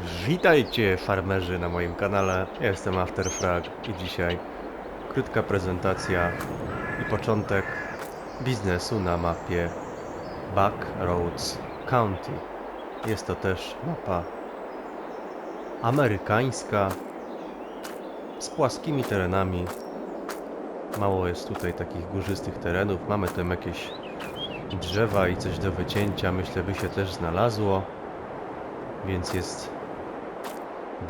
Witajcie farmerzy na moim kanale. Ja jestem Afterfrag i dzisiaj krótka prezentacja i początek biznesu na mapie Backroads County. Jest to też mapa amerykańska z płaskimi terenami. Mało jest tutaj takich górzystych terenów. Mamy tam jakieś drzewa i coś do wycięcia. Myślę by się też znalazło. Więc jest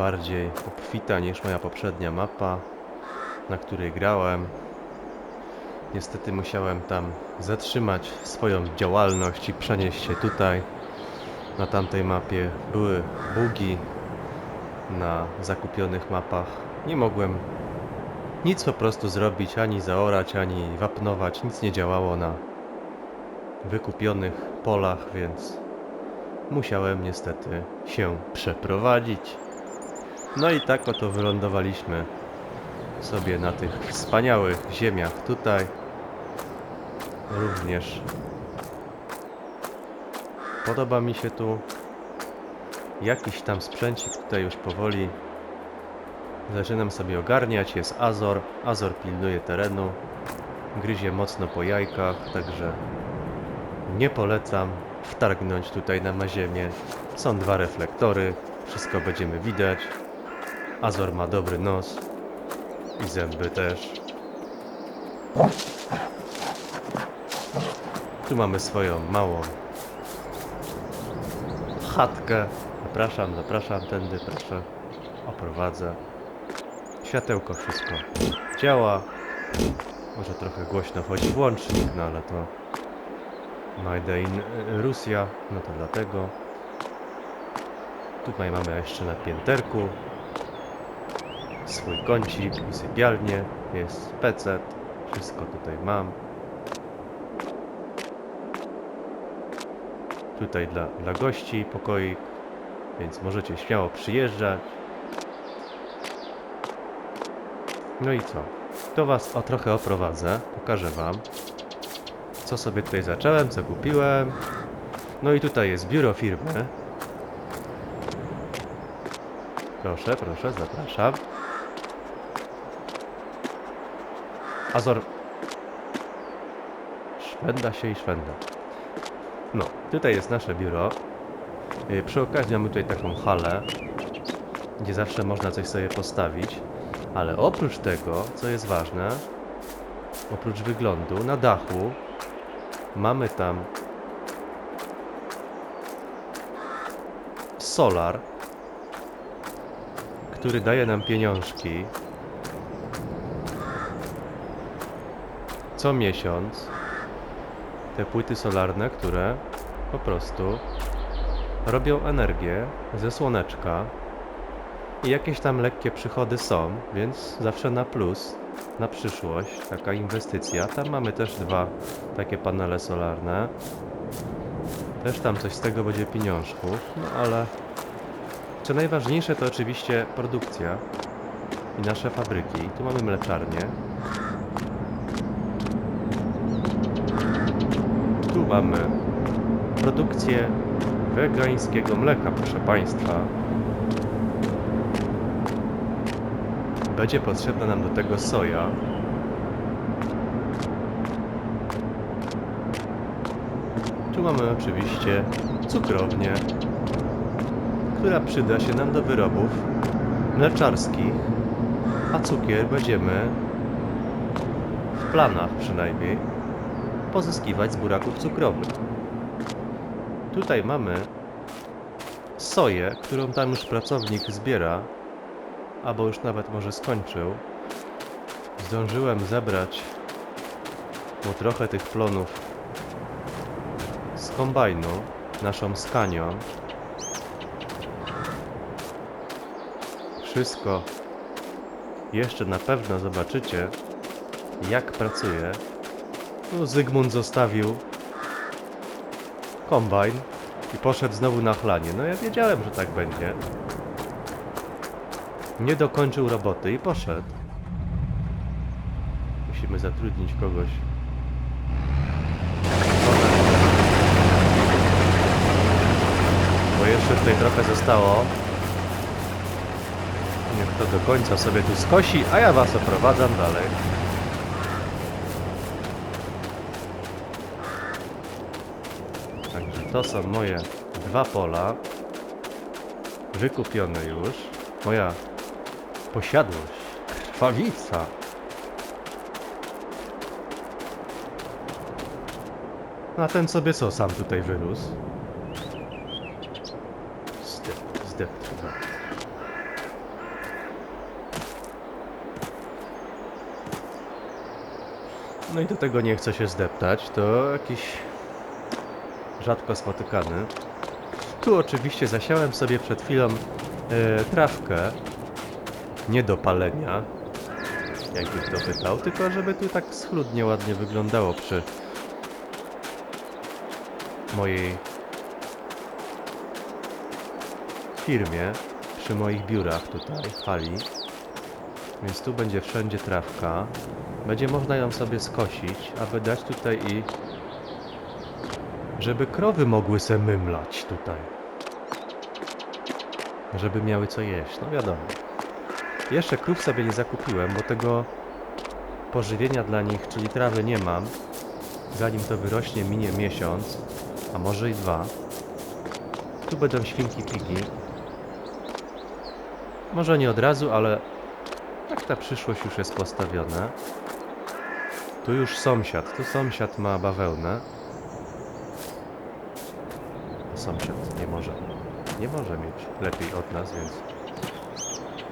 bardziej obfita niż moja poprzednia mapa, na której grałem. Niestety musiałem tam zatrzymać swoją działalność i przenieść się tutaj. Na tamtej mapie były bugi na zakupionych mapach. Nie mogłem nic po prostu zrobić, ani zaorać, ani wapnować. Nic nie działało na wykupionych polach, więc musiałem niestety się przeprowadzić. No i tak oto wylądowaliśmy sobie na tych wspaniałych ziemiach tutaj. Również podoba mi się tu jakiś tam sprzęcik tutaj już powoli zaczynam sobie ogarniać. Jest Azor. Azor pilnuje terenu. Gryzie mocno po jajkach, także nie polecam wtargnąć tutaj na ziemię. Są dwa reflektory, wszystko będziemy widać. Azor ma dobry nos i zęby też. Tu mamy swoją małą chatkę. Zapraszam, zapraszam tędy, proszę. Oprowadzę. Światełko wszystko działa. Może trochę głośno chodzi włącznik, no ale to Made in Rusja, no to dlatego. Tutaj mamy jeszcze na pięterku swój kącik i sypialnię. Jest PC, wszystko tutaj mam. Tutaj dla, dla gości pokoik, więc możecie śmiało przyjeżdżać. No i co? To was o trochę oprowadzę, pokażę wam co sobie tutaj zacząłem, co kupiłem. No i tutaj jest biuro firmy. Proszę, proszę, zapraszam. Azor. Szwenda się i szwenda. No, tutaj jest nasze biuro. Yy, Przy okazji mamy tutaj taką halę, gdzie zawsze można coś sobie postawić. Ale oprócz tego, co jest ważne, oprócz wyglądu, na dachu Mamy tam solar, który daje nam pieniążki co miesiąc. Te płyty solarne, które po prostu robią energię ze słoneczka i jakieś tam lekkie przychody są, więc zawsze na plus, na przyszłość, taka inwestycja. Tam mamy też dwa takie panele solarne. Też tam coś z tego będzie pieniążków, no ale co najważniejsze to oczywiście produkcja i nasze fabryki. Tu mamy mleczarnię. Mamy produkcję wegańskiego mleka, proszę Państwa. Będzie potrzebna nam do tego soja. Tu mamy oczywiście cukrownię, która przyda się nam do wyrobów mleczarskich, a cukier będziemy w planach przynajmniej pozyskiwać z buraków cukrowych. Tutaj mamy soję, którą tam już pracownik zbiera albo już nawet może skończył. Zdążyłem zebrać mu trochę tych plonów z kombajnu, naszą skanią. Wszystko jeszcze na pewno zobaczycie, jak pracuje. Zygmunt zostawił kombajn i poszedł znowu na chlanie. No ja wiedziałem, że tak będzie nie dokończył roboty i poszedł. Musimy zatrudnić kogoś. Bo jeszcze tutaj trochę zostało. Niech to do końca sobie tu skosi, a ja was oprowadzam dalej. Także to są moje dwa pola. Wykupione już. Moja posiadłość. Krwawica. A ten sobie co sam tutaj wyrósł? No. No i do tego nie chce się zdeptać, to jakiś rzadko spotykany. Tu oczywiście zasiałem sobie przed chwilą e, trawkę, nie do palenia, jakby kto pytał, tylko żeby tu tak schludnie ładnie wyglądało przy mojej firmie, przy moich biurach tutaj w hali. Więc tu będzie wszędzie trawka. Będzie można ją sobie skosić, aby dać tutaj i... Żeby krowy mogły se mymlać tutaj. Żeby miały co jeść, no wiadomo. Jeszcze krów sobie nie zakupiłem, bo tego pożywienia dla nich, czyli trawy nie mam. Zanim to wyrośnie minie miesiąc, a może i dwa. Tu będą świnki pigi. Może nie od razu, ale tak ta przyszłość już jest postawiona. Tu już sąsiad, tu sąsiad ma bawełnę. Sąsiad nie może, nie może mieć lepiej od nas, więc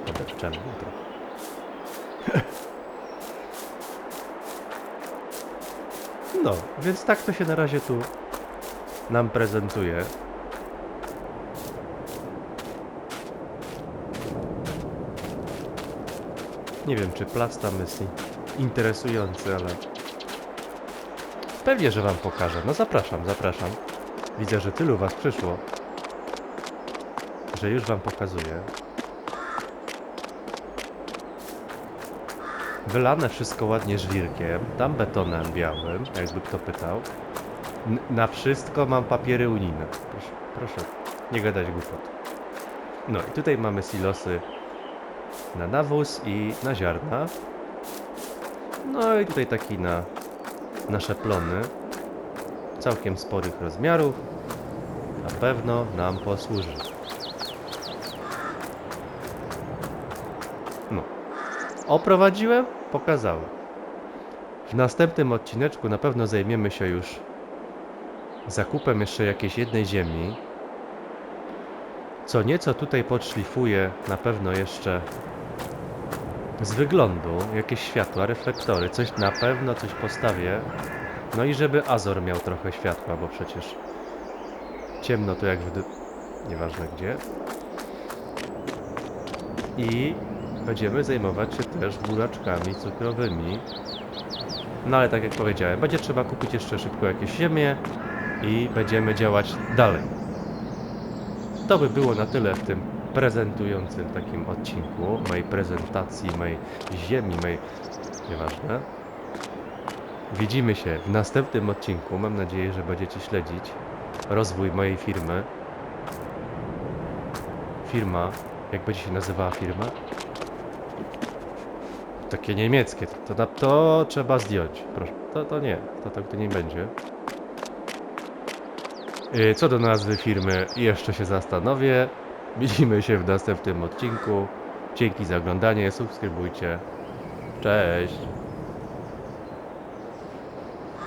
podepczemy go trochę. No, więc tak to się na razie tu nam prezentuje. Nie wiem, czy plac tam jest interesujący, ale... Pewnie, że wam pokażę. No zapraszam, zapraszam. Widzę, że tylu was przyszło. Że już wam pokazuję. Wylane wszystko ładnie żwirkiem, tam betonem białym, jakby kto pytał. N na wszystko mam papiery unijne. Proszę, proszę, nie gadać głupot. No i tutaj mamy silosy na nawóz i na ziarna. No i tutaj taki na nasze plony. Całkiem sporych rozmiarów. Na pewno nam posłuży. No. Oprowadziłem, pokazałem. W następnym odcineczku na pewno zajmiemy się już zakupem jeszcze jakiejś jednej ziemi. Co nieco tutaj podszlifuję na pewno jeszcze z wyglądu, jakieś światła, reflektory, coś na pewno coś postawię. No i żeby Azor miał trochę światła, bo przecież ciemno tu jak w... nieważne gdzie. I będziemy zajmować się też buraczkami cukrowymi. No ale tak jak powiedziałem, będzie trzeba kupić jeszcze szybko jakieś ziemię i będziemy działać dalej. To by było na tyle w tym prezentującym takim odcinku, mojej prezentacji, mojej ziemi, mojej... nieważne. Widzimy się w następnym odcinku. Mam nadzieję, że będziecie śledzić rozwój mojej firmy. Firma, jak będzie się nazywała firma? Takie niemieckie, to, to, to trzeba zdjąć, proszę. To, to nie, to tak to nie będzie. Yy, Co do nazwy firmy, jeszcze się zastanowię. Widzimy się w następnym odcinku. Dzięki za oglądanie, subskrybujcie. Cześć!